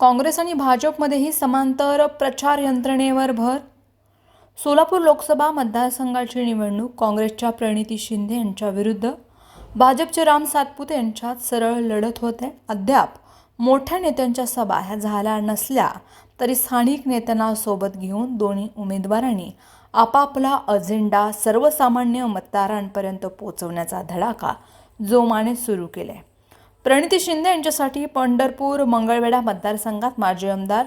काँग्रेस आणि भाजपमध्येही समांतर प्रचार यंत्रणेवर भर? सोलापूर लोकसभा मतदारसंघाची निवडणूक काँग्रेसच्या प्रणिती शिंदे यांच्या विरुद्ध भाजपचे राम सातपुते यांच्यात सरळ लढत होते. अद्याप मोठ्या नेत्यांच्या सभा ह्या झाल्या नसल्या तरी स्थानिक नेत्यांना सोबत घेऊन दोन्ही उमेदवारांनी आपापला अजेंडा सर्वसामान्य मतदारांपर्यंत पोहोचवण्याचा धडाका जोमाने सुरू केला. आहे प्रणिती शिंदे यांच्यासाठी पंढरपूर मंगळवेढा मतदारसंघात माजी आमदार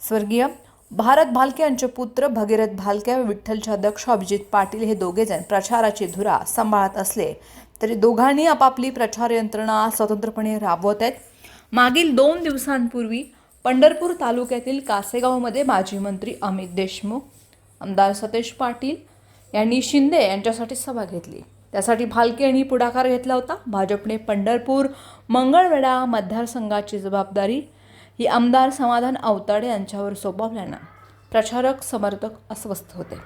स्वर्गीय भारत भालके यांचे पुत्र भगीरथ भालके व विठ्ठलचे अध्यक्ष अभिजित पाटील हे दोघेजण प्रचाराची धुरा सांभाळत असले तरी दोघांनी आपापली प्रचार यंत्रणा स्वतंत्रपणे राबवत आहेत. मागील दोन दिवसांपूर्वी पंढरपूर तालुक्यातील कासेगावमध्ये माजी मंत्री अमित देशमुख आमदार सतेज पाटील यांनी शिंदे यांच्यासाठी सभा घेतली. त्यासाठी भालके यांनी पुढाकार घेतला होता. भाजपने पंढरपूर मंगळवेढा मतदारसंघाची जबाबदारी ही आमदार समाधान अवताडे यांच्यावर सोपवल्यानं प्रचारक समर्थक अस्वस्थ होते.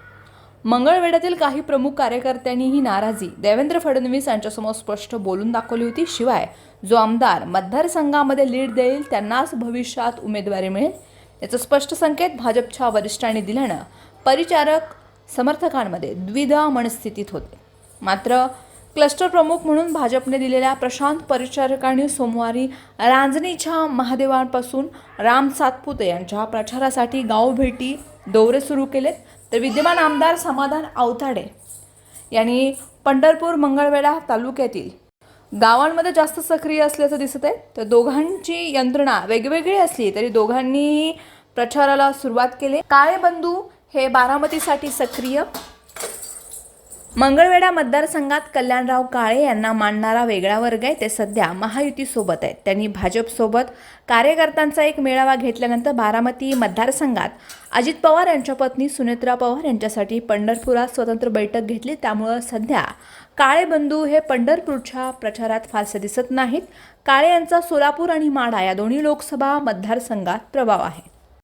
मंगळवेढ्यातील काही प्रमुख कार्यकर्त्यांनी ही नाराजी. देवेंद्र फडणवीस यांच्यासमोर स्पष्ट बोलून दाखवली होती. शिवाय जो आमदार मतदारसंघामध्ये लीड देईल त्यांनाच भविष्यात उमेदवारी मिळेल याचा स्पष्ट संकेत भाजपच्या वरिष्ठांनी दिल्यानं परिचारक समर्थकांमध्ये द्विधा मनस्थितीत होते. मात्र क्लस्टर प्रमुख म्हणून भाजपने दिलेल्या प्रशांत परिचारकांनी सोमवारी रांजणीच्या महादेवांपासून राम सातपुते यांच्या प्रचारासाठी गावभेटी दौरे सुरू केलेत. तर विद्यमान आमदार समाधान आवताडे यांनी पंढरपूर मंगळवेढा तालुक्यातील गावांमध्ये जास्त सक्रिय असल्याचं दिसत आहे तर दोघांची यंत्रणा वेगवेगळी असली तरी दोघांनी प्रचाराला सुरुवात केली. काळे बंधू हे बारामतीसाठी सक्रिय मंगळवेढा मतदारसंघात कल्याणराव काळे यांना मानणारा वेगळा वर्ग आहे. ते सध्या महायुतीसोबत आहेत. त्यांनी भाजपसोबत कार्यकर्त्यांचा एक मेळावा घेतल्यानंतर बारामती मतदारसंघात अजित पवार यांच्या पत्नी सुनेत्रा पवार यांच्यासाठी पंढरपुरात स्वतंत्र बैठक घेतली. त्यामुळं सध्या काळे बंधू हे पंढरपूरच्या प्रचारात फारसे दिसत नाहीत. काळे यांचा सोलापूर आणि माढा या दोन्ही लोकसभा मतदारसंघात प्रभाव आहे.